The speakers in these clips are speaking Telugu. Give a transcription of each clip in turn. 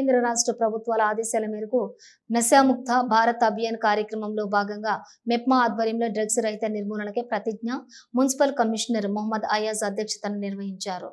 కేంద్ర రాష్ట్ర ప్రభుత్వాల ఆదేశాల మేరకు నశాముక్త భారత్ అభియాన్ కార్యక్రమంలో భాగంగా మెప్మా ఆధ్వర్యంలో డ్రగ్స్ రహిత నిర్మూలనకే ప్రతిజ్ఞ మున్సిపల్ కమిషనర్ మొహమ్మద్ అయాజ్ అధ్యక్షతన నిర్వహించారు.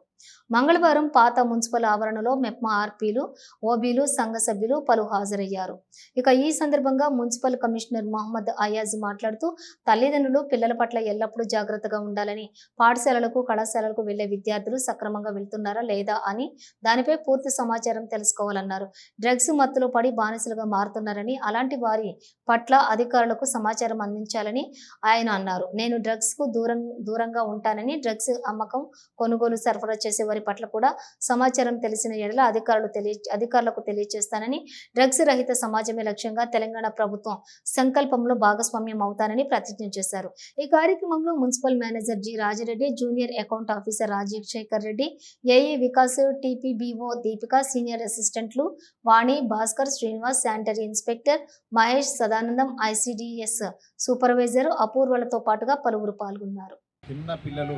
మంగళవారం పాత మున్సిపల్ ఆవరణలో మెప్మా ఆర్పీలు ఓబీలు సంఘ సభ్యులు పలు హాజరయ్యారు. ఇక ఈ సందర్భంగా మున్సిపల్ కమిషనర్ మొహమ్మద్ అయాజ్ మాట్లాడుతూ తల్లిదండ్రులు పిల్లల పట్ల ఎల్లప్పుడూ జాగ్రత్తగా ఉండాలని పాఠశాలలకు కళాశాలలకు వెళ్ళే విద్యార్థులు సక్రమంగా వెళ్తున్నారా లేదా అని దానిపై పూర్తి సమాచారం తెలుసుకోవాలన్నారు. డ్రగ్స్ మత్తులో పడి బానిసలుగా మారుతున్నారని అలాంటి వారి పట్ల అధికారులకు సమాచారం అందించాలని ఆయన అన్నారు. నేను డ్రగ్స్కు దూరం దూరంగా ఉంటానని డ్రగ్స్ అమ్మకం కొనుగోలు సరఫరా చేసే వారి పట్ల కూడా సమాచారం తెలిసిన ఎడల అధికారులు తెలియ అధికారులకు తెలియజేస్తానని డ్రగ్స్ రహిత సమాజమే లక్ష్యంగా తెలంగాణ ప్రభుత్వం సంకల్పంలో భాగస్వామ్యం అవుతానని ప్రతిజ్ఞ చేశారు. ఈ కార్యక్రమంలో municipal manager G Rajireddy junior account officer Rajiv Shekhar Reddy AE Vikas TPBO Deepika senior అసిస్టెంట్లు Vani Bhaskar Srinivas sanitary inspector Mahesh Sadanandam ICDS supervisor అపూర్వలతో పాటుగా పలువురు పాల్గొన్నారు. చిన్న పిల్లలు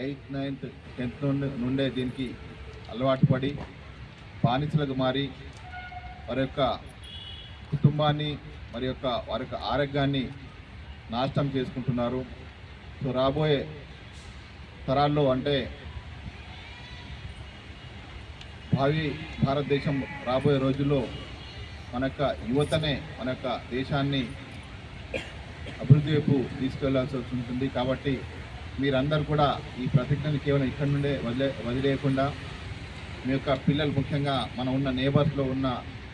ఎయిత్ నైన్త్ టెన్త్ నుండి నుండే దీనికి అలవాటు పడి బానిసలకు మారి వారి యొక్క కుటుంబాన్ని మరి యొక్క వారి యొక్క ఆరోగ్యాన్ని నాశనం చేసుకుంటున్నారు. సో రాబోయే తరాల్లో అంటే భావి భారతదేశం రాబోయే రోజుల్లో మన యొక్క యువతనే మన యొక్క దేశాన్ని అభివృద్ధి వైపు తీసుకెళ్ళాల్సి ఉంటుంది కాబట్టి మీరందరూ కూడా ఈ ప్రతిజ్ఞను కేవలం ఇక్కడ నుండే వదిలే వదిలేయకుండా మీ యొక్క పిల్లలు ముఖ్యంగా మన ఉన్న నేబర్స్లో ఉన్న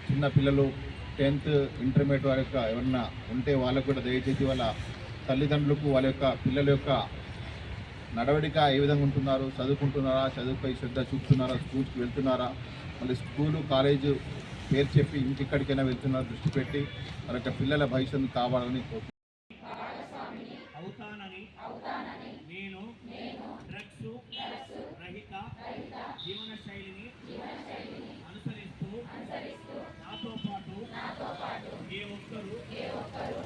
చిన్న పిల్లలు టెన్త్ ఇంటర్మీడియట్ వారి యొక్క ఎవరన్నా ఉంటే వాళ్ళకు కూడా దయచేసి వాళ్ళ తల్లిదండ్రులకు వాళ్ళ యొక్క పిల్లల యొక్క నడవడిక ఏ విధంగా ఉంటున్నారు చదువుకుంటున్నారా చదువుపై శ్రద్ధ చూపుతున్నారా స్కూల్స్కి వెళ్తున్నారా మళ్ళీ స్కూలు కాలేజు పేరు చెప్పి ఇంకెక్కడికైనా వెళ్తున్నారా దృష్టి పెట్టి వాళ్ళ యొక్క పిల్లల భవిష్యత్తు కావాలని కోరుకుంటున్నాను. అవుతానని నేను డ్రగ్స్ రహిత జీవన శైలిని అనుసరిస్తూ నాతో పాటు ఏ ఒక్కరూ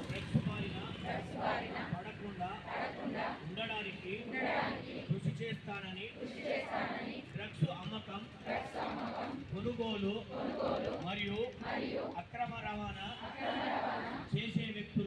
డ్రగ్స్ బారిన పడకుండా ఉండడానికి కృషి చేస్తానని డ్రగ్స్ అమ్మకం కొనుగోలు మరియు అక్రమ రవాణా